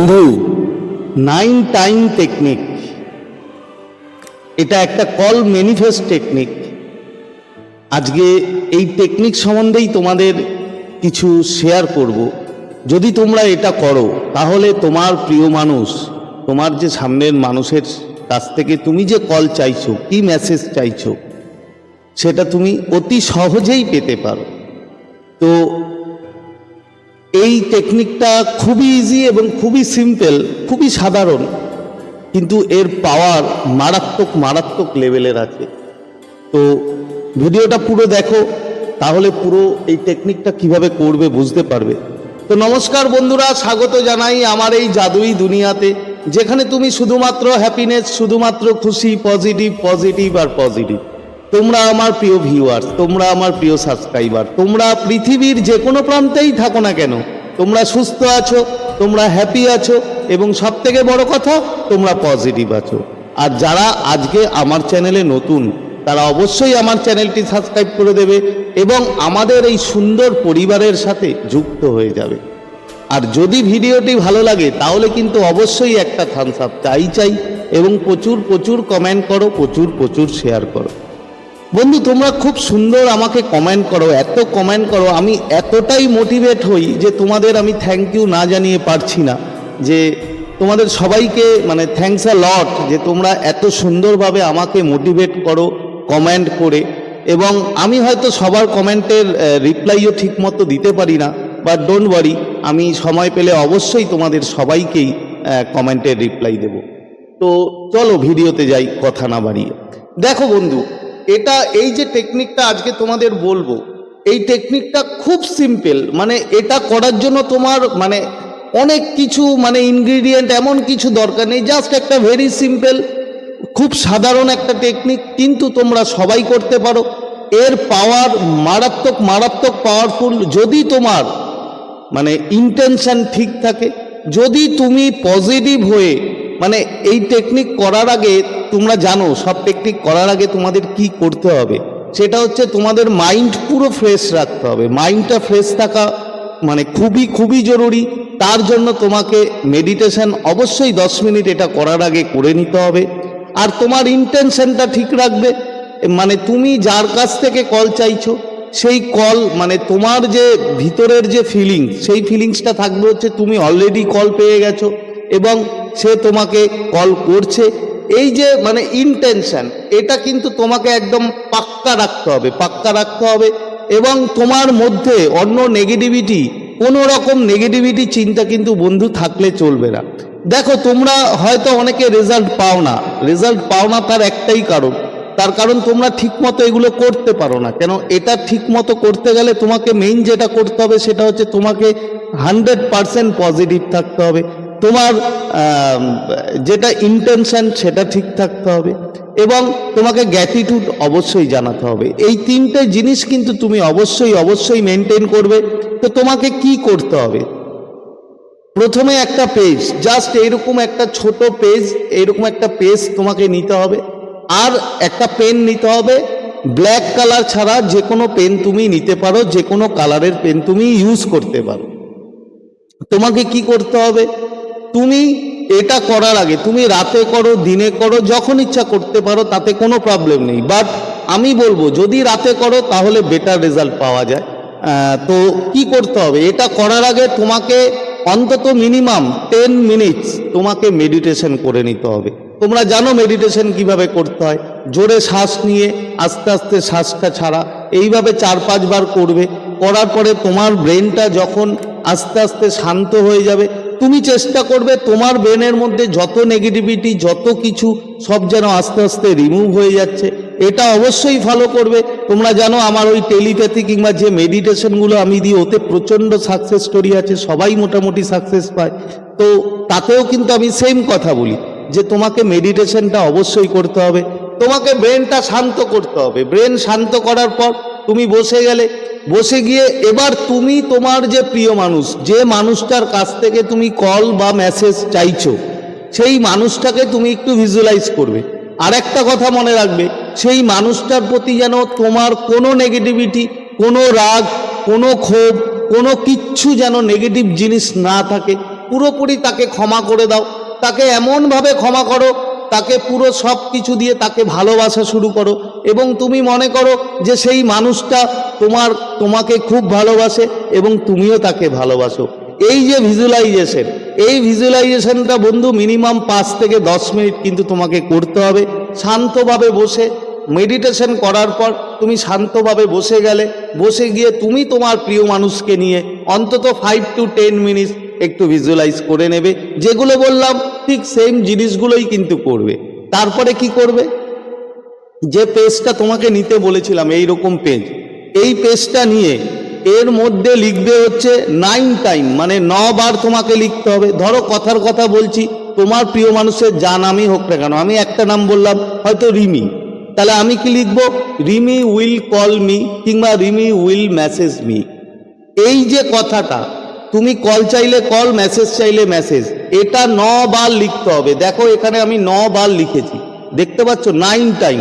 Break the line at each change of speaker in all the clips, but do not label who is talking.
বন্ধু nine time technique এটা একটা কল ম্যানিফেস্ট টেকনিক আজকে এই টেকনিক সম্বন্ধেই তোমাদের কিছু শেয়ার করব। যদি তোমরা এটা করো, তাহলে তোমার প্রিয় মানুষ, তোমার যে সামনের মানুষের কাছ থেকে তুমি যে কল চাইছো, কি মেসেজ চাইছো, সেটা তুমি অতি সহজেই পেতে পারো। তো এই টেকনিকটা খুবই ইজি এবং খুবই সিম্পল খুবই সাধারণ, কিন্তু এর পাওয়ার মারাত্মক মারাত্মক লেভেলের আছে। তো ভিডিওটা পুরো দেখো, তাহলে পুরো এই টেকনিকটা কীভাবে করবে বুঝতে পারবে। তো নমস্কার বন্ধুরা, স্বাগত জানাই আমার এই জাদুই দুনিয়াতে, যেখানে তুমি শুধুমাত্র হ্যাপিনেস শুধুমাত্র খুশি পজিটিভ পজিটিভ আর পজিটিভ তোমরা আমার প্রিয় ভিউয়ার্স তোমরা আমার প্রিয় সাবস্ক্রাইবার তোমরা পৃথিবীর যে কোনো প্রান্তেই থাকো না কেন, তোমরা সুস্থ আছো, তোমরা হ্যাপি আছো এবং সব থেকে বড় কথা, তোমরা পজিটিভ আছো। আর যারা আজকে আমার চ্যানেলে নতুন, তারা অবশ্যই আমার চ্যানেলটি সাবস্ক্রাইব করে দেবে এবং আমাদের এই সুন্দর পরিবারের সাথে যুক্ত হয়ে যাবে। আর যদি ভিডিওটি ভালো লাগে, তাহলে কিন্তু অবশ্যই একটা থামস আপ চাই চাই এবং প্রচুর প্রচুর কমেন্ট করো, প্রচুর প্রচুর শেয়ার করো। বন্ধু, তোমরা খুব সুন্দর আমাকে কমেন্ট করো, এত কমেন্ট করো, আমি এতটাই মোটিভেট হই যে তোমাদের আমি থ্যাংক ইউ না জানিয়ে পারছি না। যে তোমাদের সবাইকে মানে থ্যাংকস আ লট যে তোমরা এত সুন্দরভাবে আমাকে মোটিভেট করো কমেন্ট করে। এবং আমি হয়তো সবার কমেন্টের রিপ্লাইও ঠিকমতো দিতে পারি না বাট ডোন্ট ওয়ারি আমি সময় পেলে অবশ্যই তোমাদের সবাইকেই কমেন্টের রিপ্লাই দেব। তো চলো ভিডিওতে যাই, কথা না বাড়িয়ে। দেখো বন্ধু এটা এই যে টেকনিকটা আজকে তোমাদের বলব, এই টেকনিকটা খুব সিম্পল মানে এটা করার জন্য তোমার মানে অনেক কিছু মানে ইনগ্রিডিয়েন্ট এমন কিছু দরকার নেই জাস্ট একটা ভেরি সিম্পল খুব সাধারণ একটা টেকনিক কিন্তু তোমরা সবাই করতে পারো। এর পাওয়ার মারাত্মক মারাত্মক পাওয়ারফুল যদি তোমার মানে ইন্টেনশন ঠিক থাকে, যদি তুমি পজিটিভ হয়ে মানে এই টেকনিক করার আগে তোমরা জানো সব টেকনিক করার আগে তোমাদের কি করতে হবে। সেটা হচ্ছে তোমাদের মাইন্ড পুরো ফ্রেশ রাখতে হবে। মাইন্ডটা ফ্রেশ থাকা মানে খুবই খুবই জরুরি। তার জন্য তোমাকে মেডিটেশন অবশ্যই দশ মিনিট এটা করার আগে করে নিতে হবে। আর তোমার ইন্টেনশনটা ঠিক রাখবে। মানে তুমি যার কাছ থেকে কল চাইছো, সেই কল মানে তোমার যে ভিতরের যে ফিলিংস সেই ফিলিংসটা থাকবে হচ্ছে তুমি অলরেডি কল পেয়ে গেছো। এবং সে তোমাকে কল করছে। এই যে মানে ইন্টেনশন এটা কিন্তু তোমাকে একদম পাক্কা রাখতে হবে, পাক্কা রাখতে হবে। এবং তোমার মধ্যে অন্য নেগেটিভিটি কোনো রকম নেগেটিভিটি চিন্তা কিন্তু বন্ধু থাকলে চলবে না। দেখো, তোমরা হয়তো অনেকে রেজাল্ট পাও না। রেজাল্ট পাও না তার একটাই কারণ। তার কারণ তোমরা ঠিকমতো এগুলো করতে পারো না। কেন? এটা ঠিকমতো করতে গেলে তোমাকে মেইন যেটা করতে হবে সেটা হচ্ছে তোমাকে হান্ড্রেড পারসেন্ট পজিটিভ থাকতে হবে। তোমার যেটা ইন্টেনশন সেটা ঠিক থাকতে হবে এবং তোমাকে গ্যাটিটিউড অবশ্যই জানাতে হবে। এই তিনটে জিনিস কিন্তু তুমি অবশ্যই অবশ্যই মেনটেন করবে। তো তোমাকে কি করতে হবে? প্রথমে একটা পেজ জাস্ট এরকম একটা ছোট পেজ এরকম একটা পেজ তোমাকে নিতে হবে। আর একটা পেন নিতে হবে। ব্ল্যাক কালার ছাড়া যে কোনো পেন তুমি নিতে পারো, যে কোনো কালারের পেন তুমি ইউজ করতে পারো। তোমাকে কি করতে হবে? তুমি এটা করার আগে, তুমি রাতে করো, দিনে করো, যখন ইচ্ছা করতে পারো, তাতে কোনো প্রবলেম নেই। বাট আমি বলব, যদি রাতে করো, তাহলে বেটার রেজাল্ট পাওয়া যায়। তো কি করতে হবে? এটা করার আগে তোমাকে অন্তত মিনিমাম টেন মিনিটস তোমাকে মেডিটেশন করে নিতে হবে। তোমরা জানো মেডিটেশন কীভাবে করতে হয়? জোরে শ্বাস নিয়ে, আস্তে আস্তে শ্বাসটা ছাড়া। এইভাবে চার পাঁচবার করবে। করার পরে তোমার ব্রেনটা যখন আস্তে আস্তে শান্ত হয়ে যাবে তুমি চেষ্টা করবে তোমার ব্রেনের মধ্যে যত নেগেটিভিটি যত কিছু সব যেন আস্তে আস্তে রিমুভ হয়ে যাচ্ছে। এটা অবশ্যই ফলো করবে। তোমরা জানো আমার ওই টেলিপ্যাথি কিংবা যে মেডিটেশনগুলো আমি দিই, ওতে প্রচণ্ড সাকসেস স্টোরি আছে, সবাই মোটামুটি সাকসেস পায়। তো তাতেও কিন্তু আমি সেম কথা বলি, যে তোমাকে মেডিটেশনটা অবশ্যই করতে হবে। তোমাকে ব্রেনটা শান্ত করতে হবে। ব্রেন শান্ত করার পর তুমি বসে গেলে। বসে গিয়ে এবার তুমি তোমার যে প্রিয় মানুষ, যে মানুষটার কাছ থেকে তুমি কল বা মেসেজ চাইছো, সেই মানুষটাকে তুমি একটু ভিজুয়ালাইজ করবে। আর একটা কথা মনে রাখবে, সেই মানুষটার প্রতি যেন তোমার কোনো নেগেটিভিটি কোনো রাগ, কোনো ক্ষোভ, কোনো কিচ্ছু যেন নেগেটিভ জিনিস না থাকে, পুরোপুরি তাকে ক্ষমা করে দাও। তাকে এমনভাবে ক্ষমা করো তাকে পুরো সব কিছু দিয়ে তাকে ভালোবাসা শুরু করো। এবং তুমি মনে করো যে সেই মানুষটা তোমার, তোমাকে খুব ভালোবাসে এবং তুমিও তাকে ভালোবাসো। এই যে ভিজুয়ালাইজেশন এই ভিজুয়ালাইজেশনটা বন্ধু মিনিমাম পাঁচ থেকে দশ মিনিট কিন্তু তোমাকে করতে হবে। শান্তভাবে বসে মেডিটেশন করার পর তুমি শান্তভাবে বসে গেলে, বসে গিয়ে তুমি তোমার প্রিয় মানুষকে নিয়ে অন্তত ফাইভ টু টেন মিনিটস একটু ভিজুয়ালাইজ করে নেবে। যেগুলো বললাম, ঠিক সেম জিনিসগুলোই কিন্তু করবে। তারপরে কি করবে? যে পেজটা তোমাকে নিতে বলেছিলাম এই রকম পেজ এই পেজটা নিয়ে এর মধ্যে লিখবে হচ্ছে নাইন টাইম মানে ন বার তোমাকে লিখতে হবে। ধরো কথার কথা বলছি, তোমার প্রিয় মানুষের যা নামই হোক না কেন, আমি একটা নাম বললাম, হয়তো রিমি। তাহলে আমি কি লিখব? রিমি উইল কল মি কিংবা রিমি উইল মেসেজ মি। এই যে কথাটা, তুমি কল চাইলে কল, মেসেজ চাইলে মেসেজ, এটা ন বার লিখতে হবে। দেখো এখানে আমি ন বার লিখেছি। দেখতে পাচ্ছ নাইন টাইম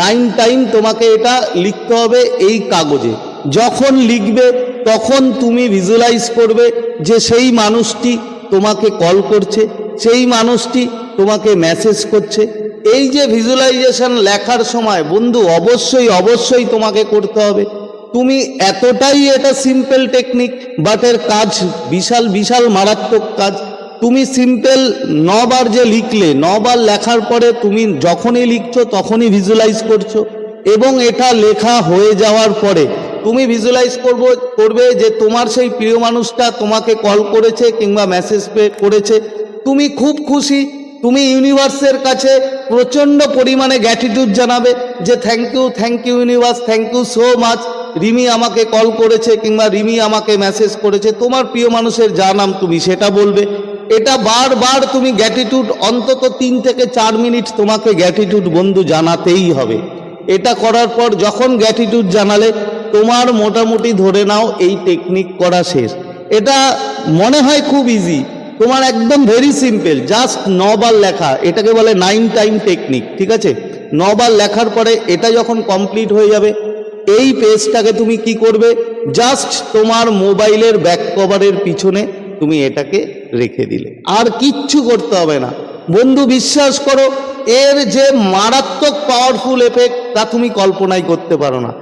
নাইন টাইম তোমাকে এটা লিখতে হবে এই কাগজে। যখন লিখবে, তখন তুমি ভিজুয়ালাইজ করবে যে সেই মানুষটি তোমাকে কল করছে, সেই মানুষটি তোমাকে মেসেজ করছে। এই যে ভিজুয়ালাইজেশন লেখার সময়, বন্ধু, অবশ্যই অবশ্যই তোমাকে করতে হবে। তুমি এতটাই এটা সিম্পল টেকনিক বাট এর কাজ বিশাল বিশাল মারাত্মক কাজ। তুমি সিম্পল নবার যে লিখলে, নবার লেখার পরে তুমি যখনই লিখছো, তখনই ভিজুয়ালাইজ করছ। এবং এটা লেখা হয়ে যাওয়ার পরে তুমি ভিজুয়ালাইজ করব, করবে যে তোমার সেই প্রিয় মানুষটা তোমাকে কল করেছে কিংবা মেসেজ পে করেছে। তুমি খুব খুশি তুমি ইউনিভার্সের কাছে প্রচণ্ড পরিমাণে গ্যাটিটিউড জানাবে যে thank you thank you universe thank you so much Rimi আমাকে কল করেছে কিংবা রিমি আমাকে মেসেজ করেছে। তোমার প্রিয় মানুষের যা নাম তুমি সেটা বলবে। এটা বারবার তুমি গ্যাটিটিউড অন্তত তিন থেকে চার মিনিট তোমাকে গ্যাটিটিউড বন্ধু জানাতেই হবে। এটা করার পর যখন গ্যাটিটিউড জানালে, তোমার মোটামুটি ধরে নাও এই টেকনিক করা শেষ। এটা মনে হয় খুব ইজি তোমার একদম ভেরি সিম্পল জাস্ট নবার লেখা, এটাকে বলে নাইন টাইম টেকনিক ঠিক আছে? নবার লেখার পরে এটা যখন কমপ্লিট হয়ে যাবে, এই পেজটাকে তুমি কি করবে? জাস্ট তোমার মোবাইলের ব্যাক কভারের পিছনে তুমি এটাকে রেখে দিলে। আর কিচ্ছু করতে হবে না। বন্ধু, বিশ্বাস করো, এর যে মারাত্মক পাওয়ারফুল এফেক্ট তা তুমি কল্পনাই করতে পারো না।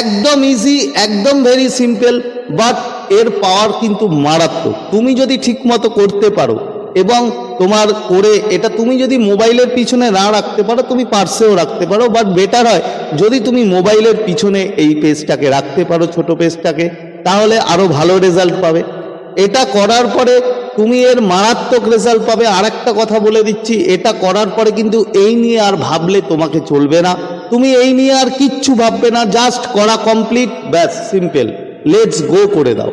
একদম ইজি একদম ভেরি সিম্পল বাট এর পাওয়ার কিন্তু মারাত্মক। তুমি যদি ঠিকমতো করতে পারো এবং তোমার করে এটা তুমি যদি মোবাইলের পিছনে না রাখতে পারো, তুমি পার্সেও রাখতে পারো বাট বেটার হয় যদি তুমি মোবাইলের পিছনে এই পেজটাকে রাখতে পারো, ছোট পেজটাকে তাহলে আরও ভালো রেজাল্ট পাবে। এটা করার পরে তুমি এর মারাত্মক রেজাল্ট পাবে। আর একটা কথা বলে দিচ্ছি, এটা করার পরে কিন্তু এই নিয়ে আর ভাবলে তোমাকে চলবে না। তুমি এই নিয়ে আর কিচ্ছু ভাববে না জাস্ট করা কমপ্লিট ব্যাস সিম্পল লেটস গো করে দাও।